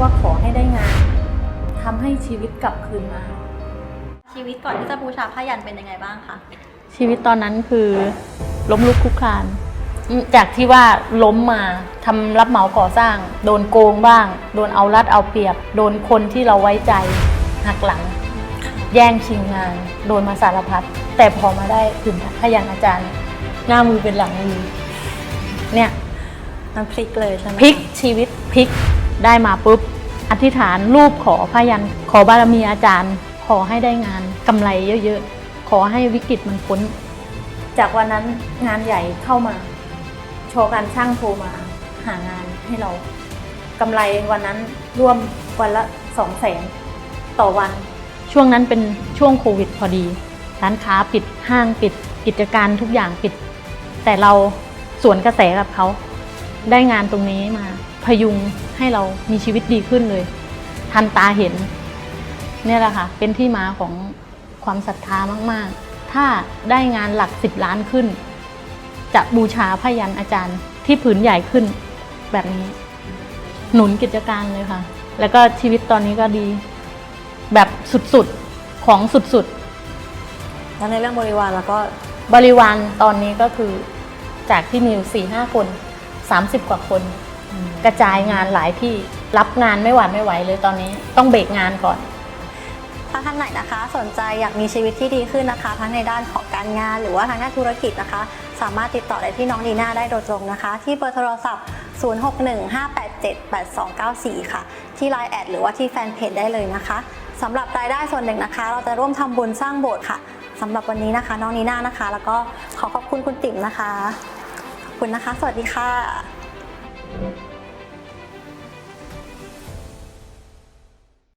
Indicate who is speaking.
Speaker 1: ว่าขอให้ได้งานทำให้ชีวิตกลับคืนมา
Speaker 2: ชีวิตก่อนที่จะบูชาผ้ายันเป็นยังไงบ้างคะ
Speaker 1: ชีวิตตอนนั้นคือล้มลุกคลุกคลานอืมจากที่ว่าล้มมาทำรับเหมาก่อสร้าง โดนโกงบ้าง โดนเอารัดเอาเปรียบ โดนคนที่เราไว้ใจหักหลัง แย่งชิงงาน โดนมาสารพัดแต่พอมาได้ถึงพยันอาจารย์ หน้ามือเป็นหลังมือเนี่ย
Speaker 2: มันพลิกเลยใช่ไหม
Speaker 1: พลิกชีวิตพลิกได้มาปุ๊บ อธิษฐานรูปขอพยัน ขอบารมีอาจารย์ ขอให้ได้งานกำไรเยอะๆ ขอให้วิกฤตมันพ้น จากวันนั้นงานใหญ่เข้ามา โชว์การช่างโทรมา หางานให้เรากำไรวันนั้นร่วมวันละสองแสนต่อวัน ช่วงนั้นเป็นช่วงโควิดพอดี ร้านค้าปิดห้างปิดกิจการทุกอย่างปิด แต่เราสวนกระแสกับเขา ได้งานตรงนี้มา พยุงให้เรามีชีวิตดีขึ้นเลย ทันตาเห็น เนี่ยแหละค่ะ เป็นที่มาของความศรัทธามาก ๆ ถ้าได้งานหลักสิบล้านขึ้น จะบูชาพยันอาจารย์ที่ผืนใหญ่ขึ้นแบบนี้ หนุนกิจการเลยค่ะ แล้วก็ชีวิตตอนนี้ก็ดี แบบสุด ๆ ของสุด ๆ
Speaker 2: แล้วในเรื่องบริวารแล้วก็
Speaker 1: บริวารตอนนี้ก็คือจากที่มีอยู่สี่ห้าคนสามสิบกว่าคน กระจายงานหลายที่รับงานไม่หวาดไม่ไหวเลยตอนนี้ต้องเบรกงานก่อน
Speaker 2: ถ้าท่านไหนนะคะ สนใจอยากมีชีวิตที่ดีขึ้นนะคะ ทั้งในด้านของการงานหรือว่าทางด้านธุรกิจนะคะ สามารถติดต่อได้ที่น้องดีน่าได้โดยตรงนะคะ ที่เบอร์โทรศัพท์ 0615878294 ค่ะ ที่ Line แอดหรือว่าที่แฟนเพจได้เลยนะคะสำหรับรายได้ส่วนหนึ่งนะคะ เราจะร่วมทำบุญสร้างโบสถ์ค่ะสำหรับวันนี้นะคะ น้องนีน่านะคะ แล้วก็ขอขอบคุณคุณติ๋มนะคะขอบคุณนะคะ สวัสดีค่ะ Thank you.